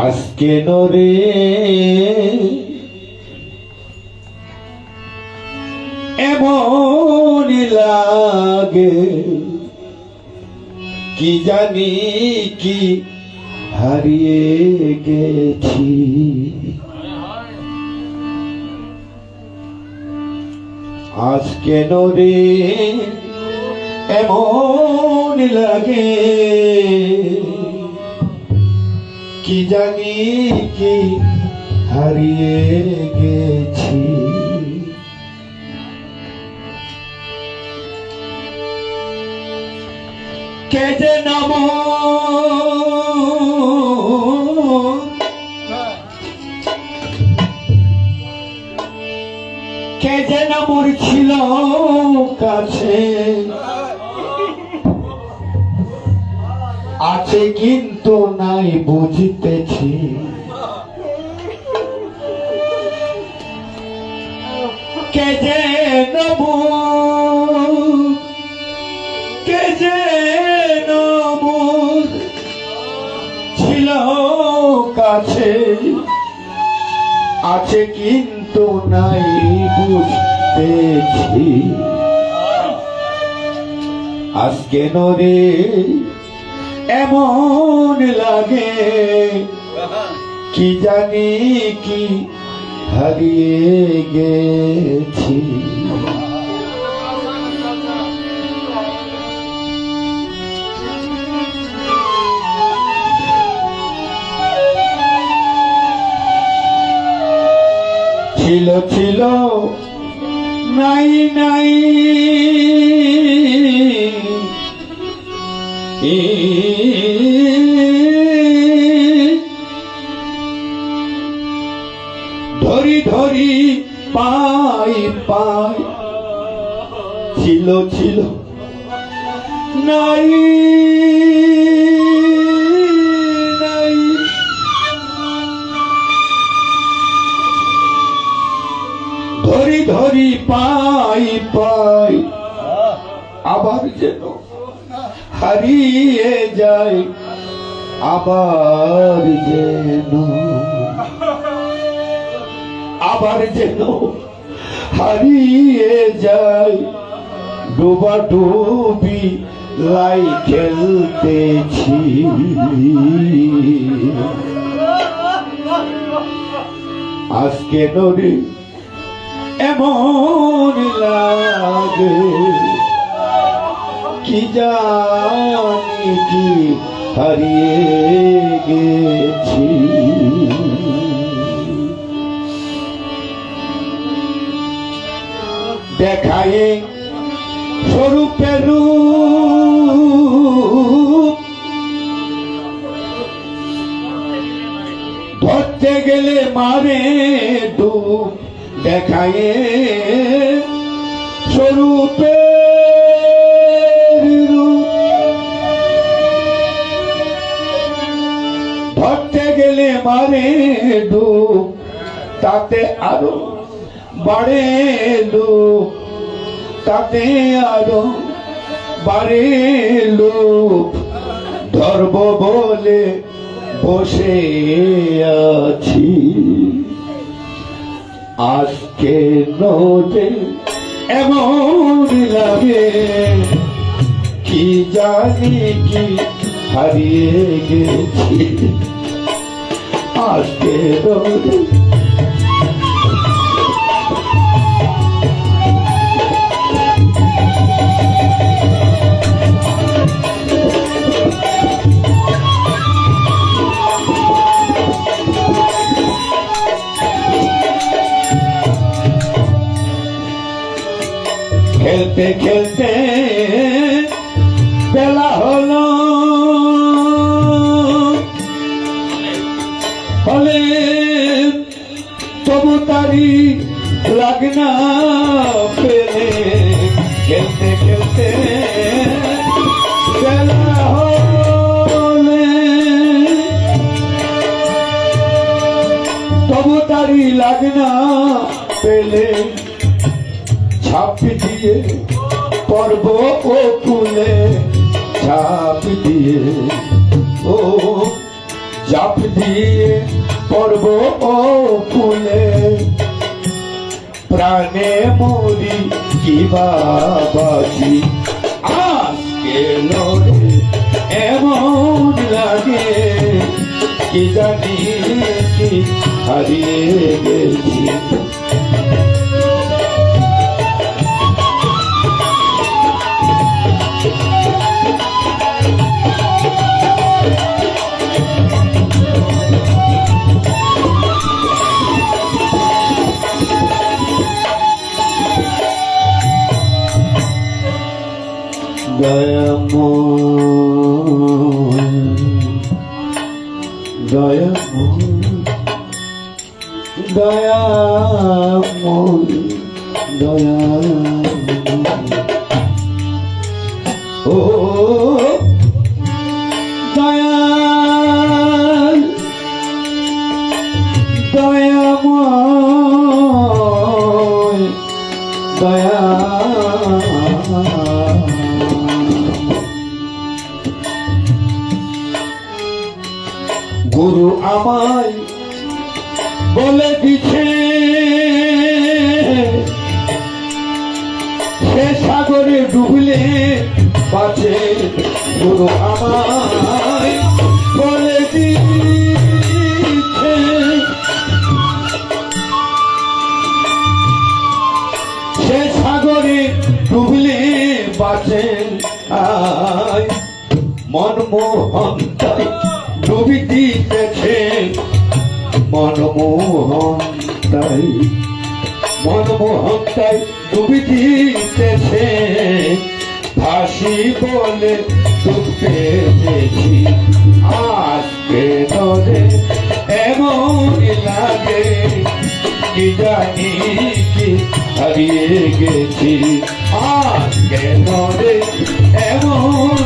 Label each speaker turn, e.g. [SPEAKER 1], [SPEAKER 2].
[SPEAKER 1] আজকে নরে এমন লাগে কি জানি কি হারিয়ে গেছি। আজকে নরে এমন লাগে কি জানি কি হারিয়ে গেছি। কে যে নাম? কে যে নামর ছিল কাছে? আছে কিন্তু নাই বুঝিতেছি। কে যে নব? কে যে নব? ছিল কাছে, আছে কিন্তু নাই বুঝতেছি। আজকে নরে এমন লাগে। কি জানি কি হারিয়ে গেছি। ছিল ছিল নাই নাই। ধরি ধরি পাই পাই। ছিল ছিল। নাই নাই। ধরি ধরি পাই পাই। আবার যেন হারিয়ে যায়, আবার যেন। আবার যেন হারিয়ে যায় ডোবা ডুবি লাই খেলতেছি। আজকে নদী এমন লাগে। জানি কি হারিয়ে গেছি? দেখায় স্বরূপের রূপ। ধরতে গেলে মারে ডুব। দেখায় স্বরূপে মারে তাতে আরও বাড়ে লোক তাতে আরও বাড়ে লোক ধর্ম বলে বসে আছি। আজকে নদে এমন লাগে? কি জানি কি হারিয়ে গেছি? আজকে নদে খেলতে খেলতে তারি লাগনা পেলে, খেলতে খেলতে লাগনা পেলে, ছাপ দিয়ে পর্ব ও কুলে ছাপ দিয়ে, ও ঝাঁপ দিয়ে পর্ব ও ফুলে প্রাণে মরি কি বাবাজি আজকে লড়ে এমন লাগে কি জানি হারিয়ে গেছি? দয়াময় দয়া। ও দিছে সে সাগরে ডুবলে বাঁচে গুরু আমায় বলে দিছে সে মনমোহন ডুবি দিতেছে মনমোহন তাই মনমোহন তাই ডুবি দিতেছে। ভাসি বলে ডুবতে আজকে নদে এমন লাগে। কি জানি কি হারিয়ে গেছি, আজকে নদে এমন